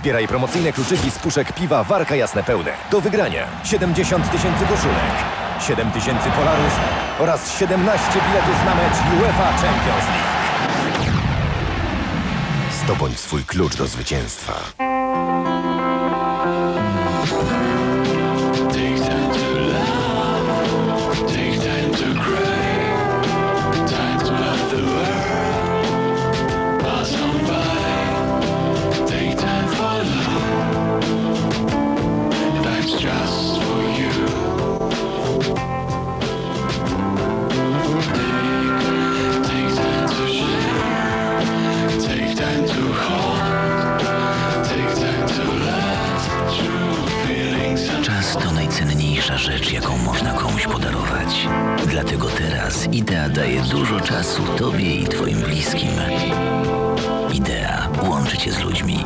Zbieraj promocyjne kluczyki z puszek piwa Warka Jasne Pełne. Do wygrania 70 tysięcy koszulek, 7 tysięcy polarów oraz 17 biletów na mecz UEFA Champions League. Zdobądź swój klucz do zwycięstwa. To najcenniejsza rzecz, jaką można komuś podarować. Dlatego teraz Idea daje dużo czasu Tobie i Twoim bliskim. Idea łączy Cię z ludźmi.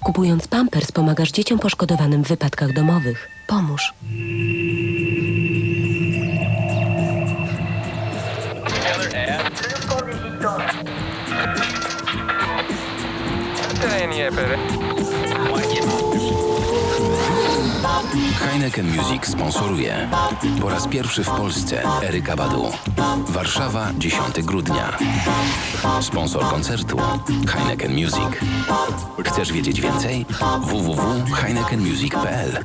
Kupując Pampers pomagasz dzieciom poszkodowanym w wypadkach domowych. Pomóż. Heineken Music sponsoruje. Po raz pierwszy w Polsce Eryka Badu. Warszawa, 10 grudnia. Sponsor koncertu Heineken Music. Chcesz wiedzieć więcej? www.heinekenmusic.pl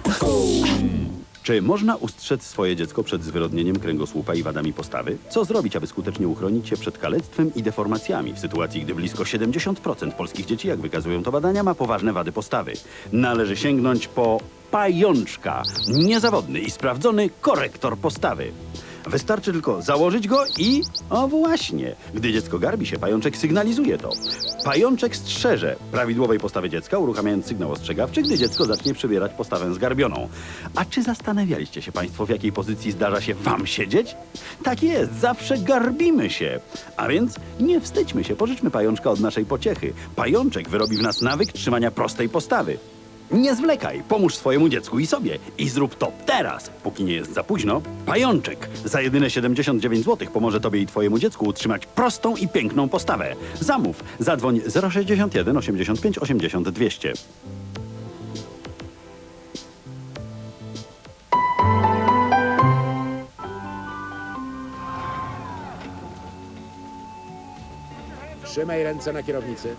Czy można ustrzec swoje dziecko przed zwyrodnieniem kręgosłupa i wadami postawy? Co zrobić, aby skutecznie uchronić się przed kalectwem i deformacjami w sytuacji, gdy blisko 70% polskich dzieci, jak wykazują to badania, ma poważne wady postawy? Należy sięgnąć po pajączka. Niezawodny i sprawdzony korektor postawy. Wystarczy tylko założyć go i... O właśnie! Gdy dziecko garbi się, pajączek sygnalizuje to. Pajączek strzeże prawidłowej postawy dziecka, uruchamiając sygnał ostrzegawczy, gdy dziecko zacznie przybierać postawę zgarbioną. A czy zastanawialiście się Państwo, w jakiej pozycji zdarza się Wam siedzieć? Tak jest, zawsze garbimy się. A więc nie wstydźmy się, pożyczmy pajączka od naszej pociechy. Pajączek wyrobi w nas nawyk trzymania prostej postawy. Nie zwlekaj, pomóż swojemu dziecku i sobie. I zrób to teraz, póki nie jest za późno. Pajączek za jedyne 79 zł pomoże tobie i twojemu dziecku utrzymać prostą i piękną postawę. Zamów, zadzwoń 061 85 80 200. Trzymaj ręce na kierownicy.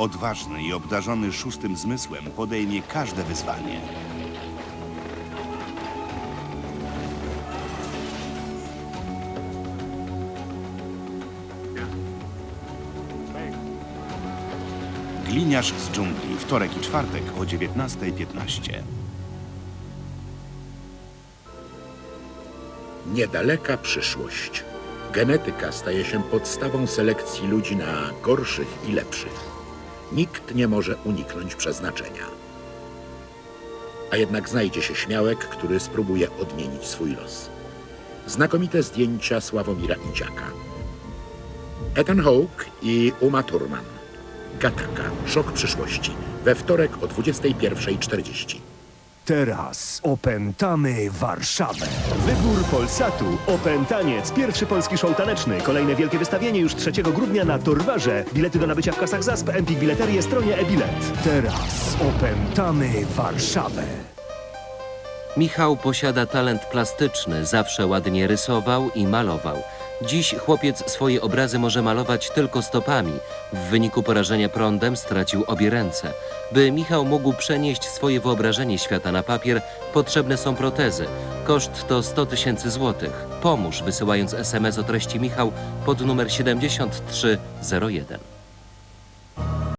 Odważny i obdarzony szóstym zmysłem podejmie każde wyzwanie. Gliniarz z dżungli, wtorek i czwartek o 19.15. Niedaleka przyszłość. Genetyka staje się podstawą selekcji ludzi na gorszych i lepszych. Nikt nie może uniknąć przeznaczenia. A jednak znajdzie się śmiałek, który spróbuje odmienić swój los. Znakomite zdjęcia Sławomira Idziaka. Ethan Hawke i Uma Thurman. Gataka. Szok przyszłości. We wtorek o 21.40. Teraz opętamy Warszawę. Wybór Polsatu. Opętaniec. Pierwszy polski show taneczny. Kolejne wielkie wystawienie już 3 grudnia na Torwarze. Bilety do nabycia w kasach ZASP, Empik Bileterie, stronie e-bilet. Teraz opętamy Warszawę. Michał posiada talent plastyczny, zawsze ładnie rysował i malował. Dziś chłopiec swoje obrazy może malować tylko stopami. W wyniku porażenia prądem stracił obie ręce. By Michał mógł przenieść swoje wyobrażenie świata na papier, potrzebne są protezy. Koszt to 100 tysięcy złotych. Pomóż wysyłając SMS o treści Michał pod numer 7301.